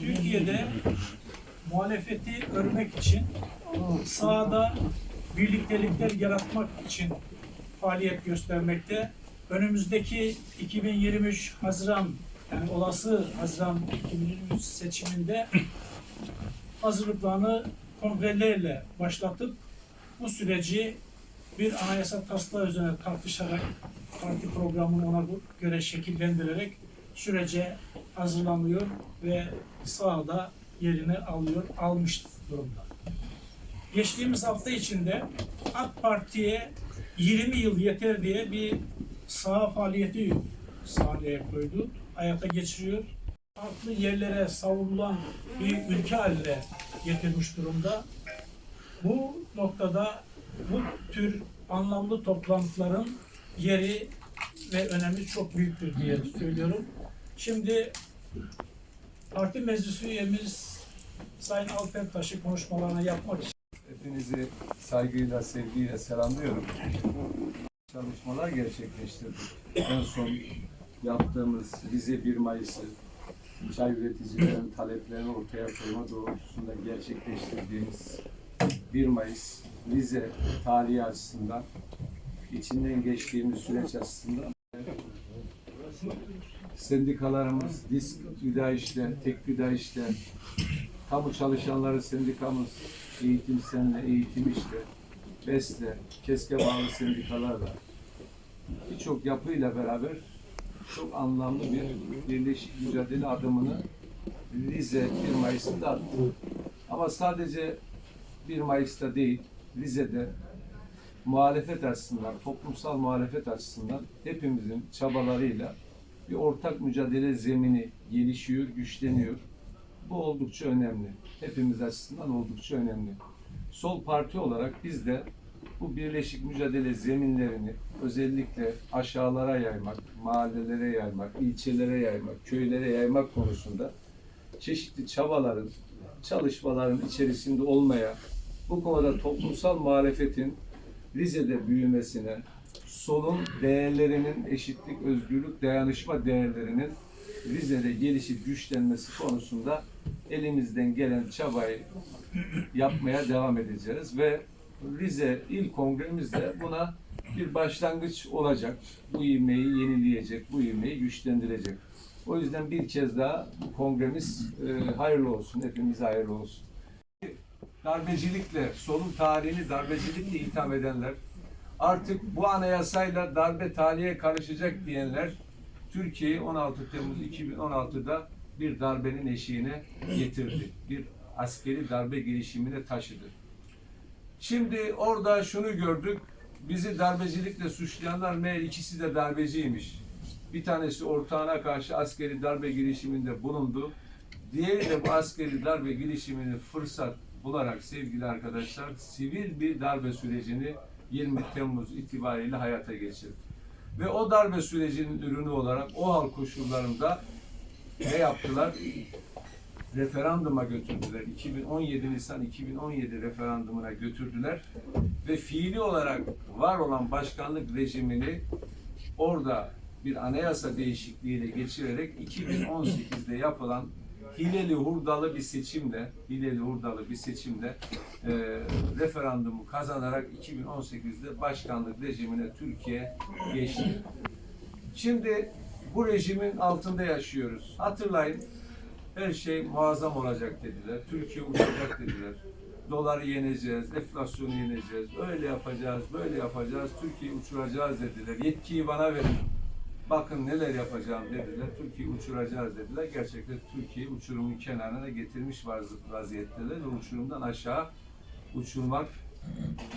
Türkiye'de muhalefeti örmek için sahada birliktelikler yaratmak için faaliyet göstermekte. Önümüzdeki 2023 Haziran yani olası Haziran 2023 seçiminde hazırlıklarını kongrelerle başlatıp bu süreci bir anayasa taslağı üzerine tartışarak parti programını ona göre şekillendirerek sürece hazırlanıyor ve sahada yerini alıyor, almış durumda. Geçtiğimiz hafta içinde AK Parti'ye 20 yıl yeter diye bir saha faaliyeti sahneye koydu, hayata geçiriyor. Farklı yerlere savrulan bir ülke haline getirmiş durumda. Bu noktada bu tür anlamlı toplantıların yeri ve önemi çok büyüktür diye söylüyorum. Şimdi parti meclis üyemiz Sayın Alper Taş'ı konuşmalarını yapmak için Hepinizi saygıyla, sevgiyle selamlıyorum. Çalışmalar gerçekleştirdik. En son yaptığımız Rize 1 Mayıs'ı çay üreticilerin taleplerini ortaya koyma doğrultusunda gerçekleştirdiğimiz 1 Mayıs Rize tarihi açısından içinden geçtiğimiz süreç açısından sendikalarımız, disk güdayişler, tek güdayişler, kamu çalışanları sendikamız, eğitim senle, eğitim işte, BES'le, KESK'e bağlı sendikalarla birçok yapıyla beraber çok anlamlı bir birleşik mücadele adımını Rize 1 Mayıs'ında attı. Ama sadece 1 Mayıs'ta değil, Rize'de muhalefet açısından, toplumsal muhalefet açısından hepimizin çabalarıyla bir ortak mücadele zemini gelişiyor, güçleniyor. Bu oldukça önemli. Hepimiz açısından oldukça önemli. Sol parti olarak biz de bu birleşik mücadele zeminlerini özellikle aşağılara yaymak, mahallelere yaymak, ilçelere yaymak, köylere yaymak konusunda çeşitli çabaların, çalışmaların içerisinde olmaya, bu konuda toplumsal muhalefetin Rize'de büyümesine, solun değerlerinin eşitlik, özgürlük, dayanışma değerlerinin Rize'de gelişip güçlenmesi konusunda elimizden gelen çabayı yapmaya devam edeceğiz ve Rize İl Kongremiz de buna bir başlangıç olacak. Bu ivmeyi yenileyecek, bu ivmeyi güçlendirecek. O yüzden bir kez daha bu kongremiz e, hayırlı olsun, hepimize hayırlı olsun. Darbecilikle, solun tarihini darbecilikle itham edenler, artık bu anayasayla darbe tarihe karışacak diyenler, Türkiye'yi 16 Temmuz 2016'da bir darbenin eşiğine getirdi. Bir askeri darbe girişimine taşıdı. Şimdi orada şunu gördük. Bizi darbecilikle suçlayanlar meğer ikisi de darbeciymiş. Bir tanesi ortağına karşı askeri darbe girişiminde bulundu. Diğeri de bu askeri darbe girişimini fırsat bularak sevgili arkadaşlar sivil bir darbe sürecini 20 Temmuz itibariyle hayata geçirdi. Ve o darbe sürecinin ürünü olarak o hal koşullarında ne yaptılar? Referanduma götürdüler. 2017 Nisan 2017 referandumuna götürdüler ve fiili olarak var olan başkanlık rejimini orada bir anayasa değişikliğiyle geçirerek 2018'de yapılan hileli hurdalı bir seçimle, hileli hurdalı bir seçimle e, referandumu kazanarak 2018'de başkanlık rejimine Türkiye geçti. Şimdi bu rejimin altında yaşıyoruz. Hatırlayın her şey muazzam olacak dediler. Türkiye uçacak dediler. Doları yeneceğiz, enflasyonu yeneceğiz, öyle yapacağız, böyle yapacağız, Türkiye'yi uçuracağız dediler. Yetkiyi bana verin. Bakın neler yapacağım dediler. Türkiye'yi uçuracağız dediler. Gerçekten Türkiye'yi uçurumun kenarına getirmiş vaz- vaziyetteler ve uçurumdan aşağı uçurmak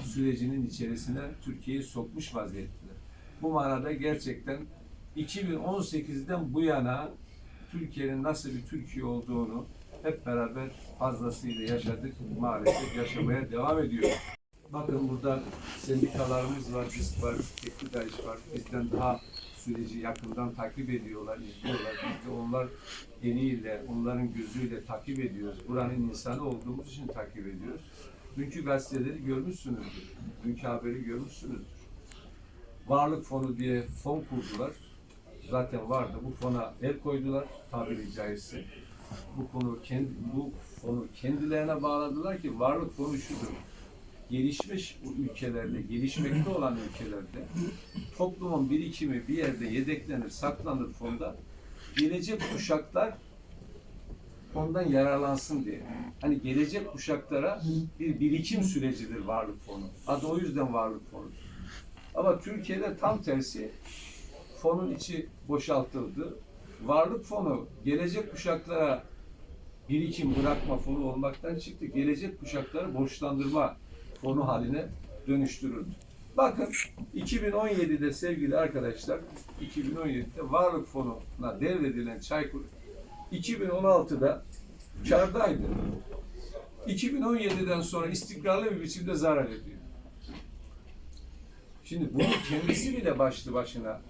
sürecinin içerisine Türkiye'yi sokmuş vaziyetteler. Bu manada gerçekten 2018'den bu yana Türkiye'nin nasıl bir Türkiye olduğunu hep beraber fazlasıyla yaşadık. Maalesef yaşamaya devam ediyoruz. Bakın burada sendikalarımız var, biz var, Teknik var. Bizden daha süreci yakından takip ediyorlar, izliyorlar. Biz de onlar eliyle, onların gözüyle takip ediyoruz. Buranın insanı olduğumuz için takip ediyoruz. Dünkü gazeteleri görmüşsünüzdür. Dünkü haberi görmüşsünüzdür. Varlık fonu diye fon kurdular. Zaten vardı. Bu fona el koydular tabiri caizse. bu konu kendi bu konu kendilerine bağladılar ki varlık konu şudur. Gelişmiş ülkelerde, gelişmekte olan ülkelerde toplumun birikimi bir yerde yedeklenir, saklanır fonda. Gelecek kuşaklar ondan yararlansın diye. Hani gelecek kuşaklara bir birikim sürecidir varlık fonu. Adı o yüzden varlık fonu. Ama Türkiye'de tam tersi fonun içi boşaltıldı. Varlık fonu gelecek kuşaklara birikim bırakma fonu olmaktan çıktı. Gelecek kuşakları borçlandırma fonu haline dönüştürüldü. Bakın 2017'de sevgili arkadaşlar 2017'de varlık fonuna devredilen Çaykur 2016'da kardaydı. 2017'den sonra istikrarlı bir biçimde zarar ediyor. Şimdi bunu kendisi bile başlı başına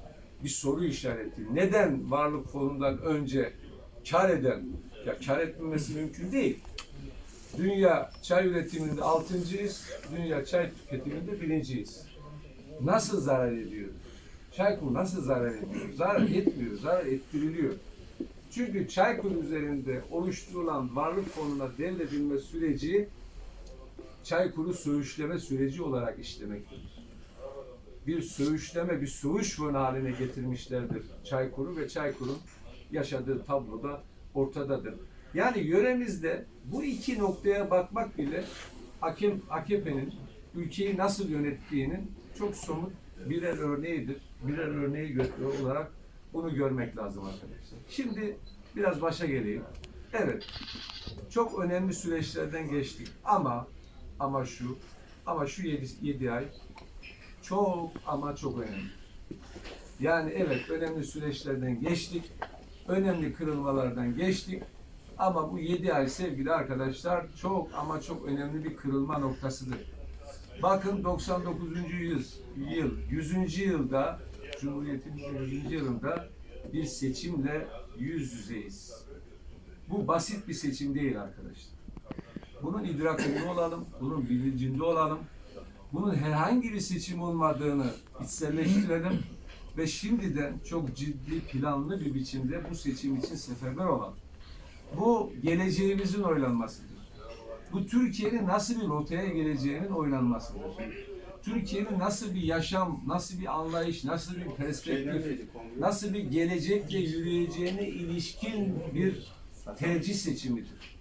bir soru işareti. Neden varlık fonundan önce kar eden, ya kar etmemesi mümkün değil. Dünya çay üretiminde altıncıyız, dünya çay tüketiminde birinciyiz. Nasıl zarar ediyoruz? Çaykur nasıl zarar ediyor? Zarar etmiyor, zarar ettiriliyor. Çünkü Çaykur üzerinde oluşturulan varlık fonuna devredilme süreci Çaykur'u söğüşleme süreci olarak işlemektedir. Bir söğüşleme, bir söğüş fonu haline getirmişlerdir Çaykur'u ve Çaykur'un yaşadığı tabloda ortadadır. Yani yöremizde bu iki noktaya bakmak bile hakem AKP'nin ülkeyi nasıl yönettiğinin çok somut birer örneğidir. Birer örneği olarak bunu görmek lazım arkadaşlar. Şimdi biraz başa geleyim. Evet, çok önemli süreçlerden geçtik ama ama şu ama şu 7, 7 ay çok ama çok önemli. Yani evet önemli süreçlerden geçtik. Önemli kırılmalardan geçtik. Ama bu 7 ay sevgili arkadaşlar çok ama çok önemli bir kırılma noktasıdır. Bakın 99. yüz, yıl, 100. yılda Cumhuriyetimizin 100. yılında bir seçimle yüz yüzeyiz. Bu basit bir seçim değil arkadaşlar. Bunun idrakında olalım, bunun bilincinde olalım. Bunun herhangi bir seçim olmadığını içselleştirelim ve şimdiden çok ciddi planlı bir biçimde bu seçim için seferber olalım. Bu geleceğimizin oylanmasıdır. Bu Türkiye'nin nasıl bir rotaya geleceğinin oylanmasıdır. Türkiye'nin nasıl bir yaşam, nasıl bir anlayış, nasıl bir perspektif, nasıl bir gelecekle yürüyeceğine ilişkin bir tercih seçimidir.